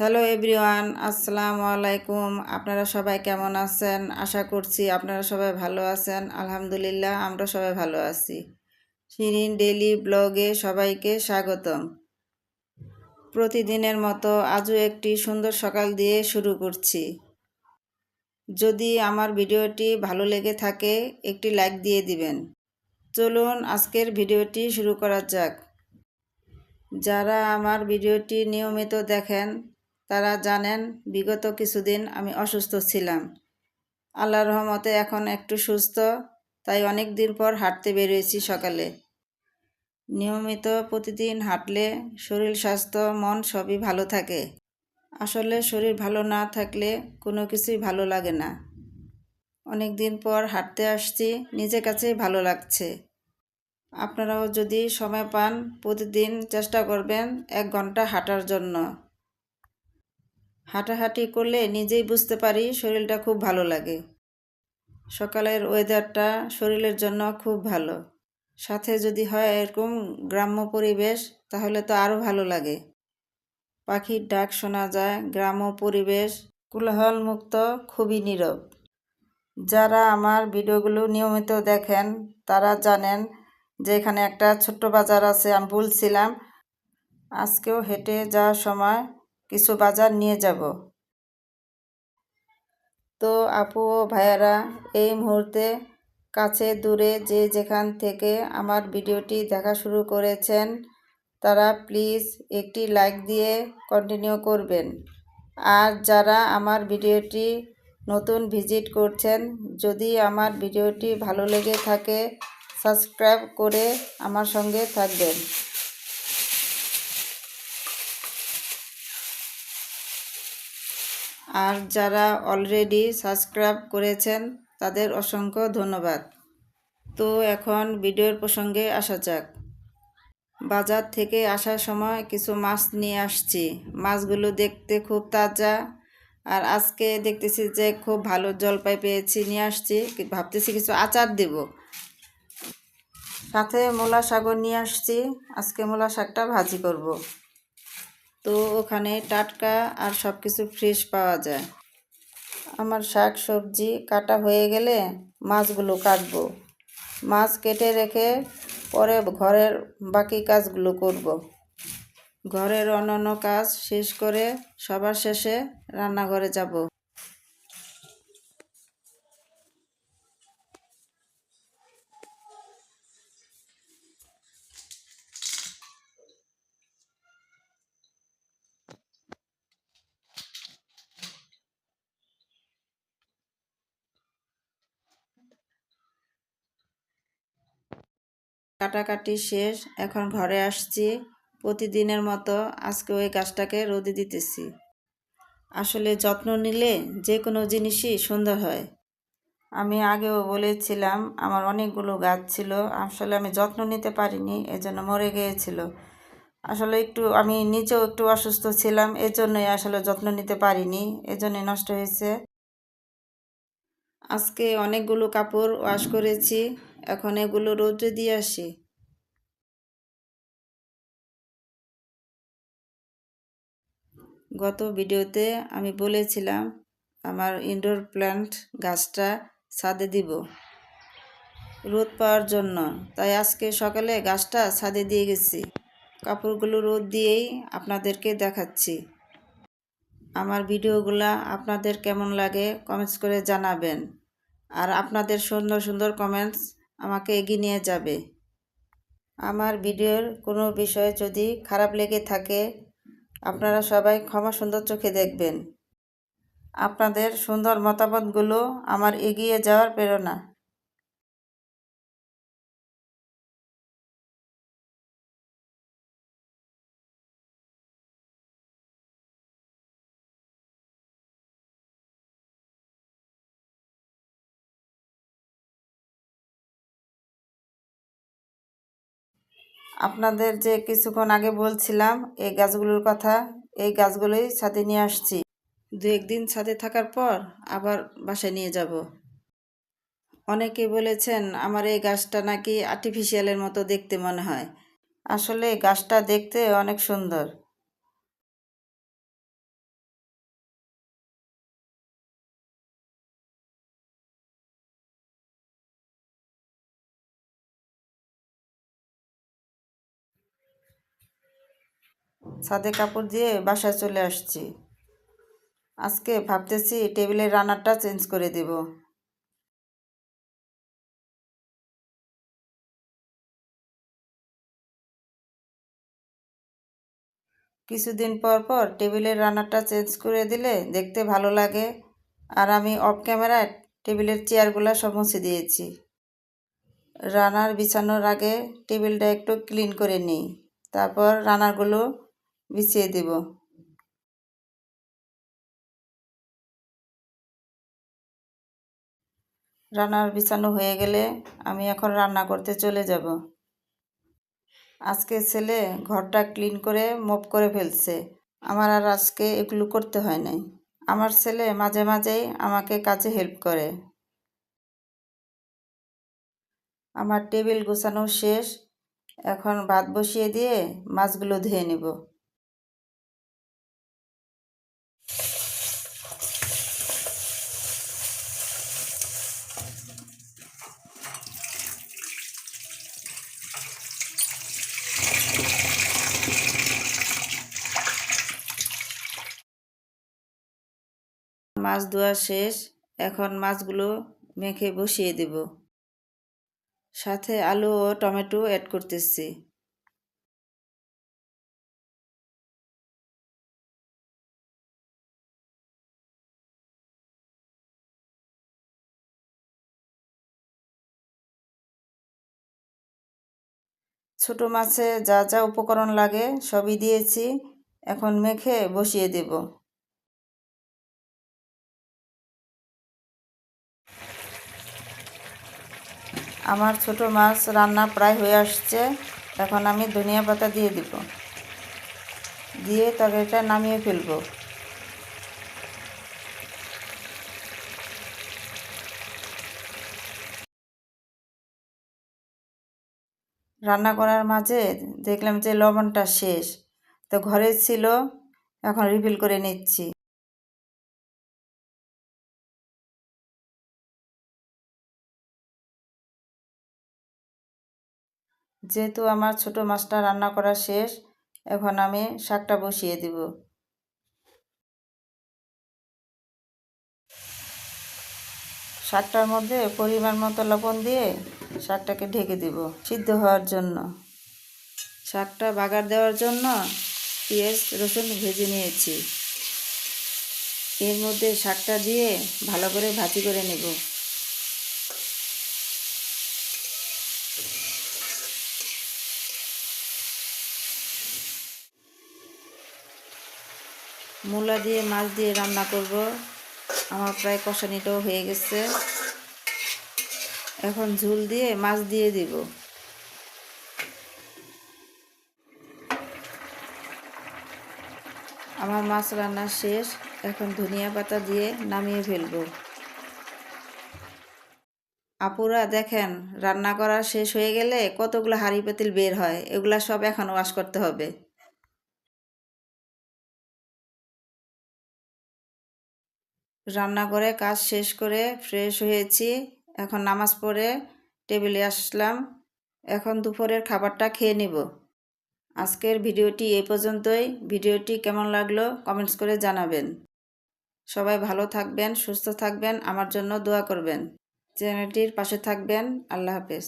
Hello everyone আসসালামু আলাইকুম আপনারা সবাই কেমন আছেন আশা করছি আপনারা সবাই ভালো আছেন আলহামদুলিল্লাহ আমরা সবাই ভালো আছি শিরিন ডেলি ব্লগে সবাইকে স্বাগতম। প্রতিদিনের মতো আজও একটি সুন্দর সকাল দিয়ে শুরু করছি। যদি আমার ভিডিওটি ভালো লেগে থাকে, একটি লাইক দিয়ে দিবেন। চলুন আজকের ভিডিওটি শুরু করা যাক। যারা আমার ভিডিওটি নিয়মিত দেখেন তারা জানেন, বিগত কিছুদিন আমি অসুস্থ ছিলাম। আল্লাহ রহমতে এখন একটু সুস্থ, তাই অনেক দিন পর হাঁটতে বেরিয়েছি সকালে। নিয়মিত প্রতিদিন হাঁটলে শরীর, স্বাস্থ্য, মন সবই ভালো থাকে। আসলে শরীর ভালো না থাকলে কোনো কিছুই ভালো লাগে না। অনেক দিন পর হাঁটতে আসছি নিজের কাছেই ভালো লাগছে। আপনারাও যদি সময় পান, প্রতিদিন চেষ্টা করবেন এক ঘণ্টা হাঁটার জন্য। হাঁটাহাঁটি করলে নিজেই বুঝতে পারি শরীরটা খুব ভালো লাগে। সকালের ওয়েদারটা শরীরের জন্য খুব ভালো। সাথে যদি হয় এরকম গ্রাম্য পরিবেশ, তাহলে তো আরও ভালো লাগে। পাখির ডাক শোনা যায়, গ্রাম্য পরিবেশ কোলাহল মুক্ত খুবই নীরব। যারা আমার ভিডিওগুলো নিয়মিত দেখেন, তারা জানেন যে এখানে একটা ছোট্ট বাজার আছে, আমি বলছিলাম, আজকেও হেঁটে যাওয়ার সময় কিছু বাজার নিয়ে যাব। তো আপু ও ভাইয়ারা, এই মুহূর্তে কাছে দূরে যে যেখান থেকে আমার ভিডিওটি দেখা শুরু করেছেন, তারা প্লিজ একটি লাইক দিয়ে কন্টিনিউ করবেন। আর যারা আমার ভিডিওটি নতুন ভিজিট করছেন, যদি আমার ভিডিওটি ভালো লেগে থাকে, সাবস্ক্রাইব করে আমার সঙ্গে থাকবেন। আর যারা অলরেডি সাবস্ক্রাইব করেছেন, তাদের অসংখ্য ধন্যবাদ। তো এখন ভিডিওর প্রসঙ্গে আসা যাক। বাজার থেকে আসার সময় কিছু মাছ নিয়ে আসছি। মাছগুলো দেখতে খুব তাজা। আর আজকে দেখতেছি যে খুব ভালো জলপাই পেয়েছি, নিয়ে আসছি। ভাবতেছি কিছু আচার দেব। সাথে মূলা শাকও নিয়ে আসছি। আজকে মূলা শাকটা ভাজি করব। তো ওখানে টাটকা আর সব কিছু ফ্রেশ পাওয়া যায়। আমার শাক সবজি কাটা হয়ে গেলে মাছগুলো কাটবো। মাছ কেটে রেখে পরে ঘরের বাকি কাজগুলো করব। ঘরের অন্যান্য কাজ শেষ করে সবার শেষে রান্নাঘরে যাব। কাটাকাটি শেষ, এখন ঘরে আসছি। প্রতিদিনের মতো আজকে ওই গাছটাকে রোদে দিতেছি। আসলে যত্ন নিলে যে কোনো জিনিসই সুন্দর হয়। আমি আগেও বলেছিলাম, আমার অনেকগুলো গাছ ছিল। আসলে আমি যত্ন নিতে পারিনি, এজন্য মরে গিয়েছিল। আসলে একটু, আমি নিজেও একটু অসুস্থ ছিলাম, এজন্যই আসলে যত্ন নিতে পারিনি, এজন্যই নষ্ট হয়েছে। আজকে অনেকগুলো কাপড় ওয়াশ করেছি। এখন এগুলো রোদে দিয়ে আসি। গত ভিডিওতে আমি বলেছিলাম, আমার ইনডোর প্ল্যান্ট গাছটা ছাদে দিব। রোদ পাওয়ার জন্য। তাই আজকে সকালে গাছটা ছাদে দিয়ে গেছি। কাপড়গুলো রোদ দিয়েই আপনাদেরকে দেখাচ্ছি। আমার ভিডিওগুলা আপনাদের কেমন লাগে কমেন্টস করে জানাবেন। আর আপনাদের সুন্দর সুন্দর কমেন্টস আমাকে এগিয়ে নিয়ে যাবে। আমার ভিডিওর কোনো বিষয়ে যদি খারাপ লেগে থাকে, আপনারা সবাই ক্ষমা সুন্দর চোখে দেখবেন। আপনাদের সুন্দর মতামতগুলো আমার এগিয়ে যাওয়ার প্রেরণা। আপনাদের যে কিছুক্ষণ আগে বলছিলাম, এই গাছগুলোর কথা, এই গাছগুলোই ছাদে নিয়ে আসছি। দু একদিন ছাদে থাকার পর আবার বাসায় নিয়ে যাব। অনেকে বলেছেন, আমার এই গাছটা নাকি আর্টিফিশিয়ালের মতো দেখতে মনে হয়। আসলে গাছটা দেখতে অনেক সুন্দর। ছাদে কাপড় দিয়ে বাসায় চলে আসছি। আজকে ভাবতেছি টেবিলের রান্নাটা চেঞ্জ করে দেব। কিছুদিন পর পর টেবিলের রান্নাটা চেঞ্জ করে দিলে দেখতে ভালো লাগে। আর আমি অফ ক্যামেরায় টেবিলের চেয়ারগুলো সব মুছে দিয়েছি। রানার বিছানোর আগে টেবিলটা একটু ক্লিন করে নিই। তারপর রানারগুলো বিছিয়ে দেব। রান্নার বিছানো হয়ে গেলে আমি এখন রান্না করতে চলে যাব। আজকে ছেলে ঘরটা ক্লিন করে মপ করে ফেলছে। আমার আর আজকে এগুলো করতে হয় নাই। আমার ছেলে মাঝে মাঝেই আমাকে কাজে হেল্প করে। আমার টেবিল গোছানো শেষ। এখন ভাত বসিয়ে দিয়ে মাছগুলো ধুয়ে নেব। মাছ ধোয়া শেষ, এখন মাছগুলো মেখে বসিয়ে দেব। সাথে আলু ও টমেটো অ্যাড করতেছি। ছোট মাছে যা যা উপকরণ লাগে সবই দিয়েছি, এখন মেখে বসিয়ে দেব। আমার ছোট মাছ রান্না প্রায় হয়ে আসছে। এখন আমি ধনিয়া পাতা দিয়ে দিব। দিয়ে তরকারিটা নামিয়ে ফেলব। রান্না করার মাঝে দেখলাম যে লবণটা শেষ। তো ঘরে ছিল, এখন রিফিল করে নিচ্ছি। যেহেতু আমার ছোট মাছটা রান্না করা শেষ, এখন আমি শাকটা বসিয়ে দিব। শাকটার মধ্যে পরিমাণ মতো লবণ দিয়ে শাকটাকে ঢেকে দিব সিদ্ধ হওয়ার জন্য। শাকটা বাগার দেওয়ার জন্য পেঁয়াজ, রসুন ভেজে নিয়েছি। এর মধ্যে শাকটা দিয়ে ভালো করে ভাজি করে নেব। মূলা দিয়ে, মাছ দিয়ে রান্না করব। আমার প্রায় কষানিটাও হয়ে গেছে। এখন ঝুল দিয়ে মাছ দিয়ে দিব। আমার মাছ রান্না শেষ। এখন ধনিয়া পাতা দিয়ে নামিয়ে ফেলব। আপুরা, দেখেন, রান্না করা শেষ হয়ে গেলে কতগুলো হাঁড়ি পাতিল বের হয়? এগুলা সব এখন ওয়াশ করতে হবে। রান্না করে, কাজ শেষ করে ফ্রেশ হয়েছি। এখন নামাজ পড়ে টেবিলে আসলাম। এখন দুপুরের খাবারটা খেয়ে নিব। আজকের ভিডিওটি এই পর্যন্তই। ভিডিওটি কেমন লাগল কমেন্টস করে জানাবেন। সবাই ভালো থাকবেন, সুস্থ থাকবেন, আমার জন্য দোয়া করবেন। চ্যানেলটির পাশে থাকবেন। আল্লাহ হাফেজ।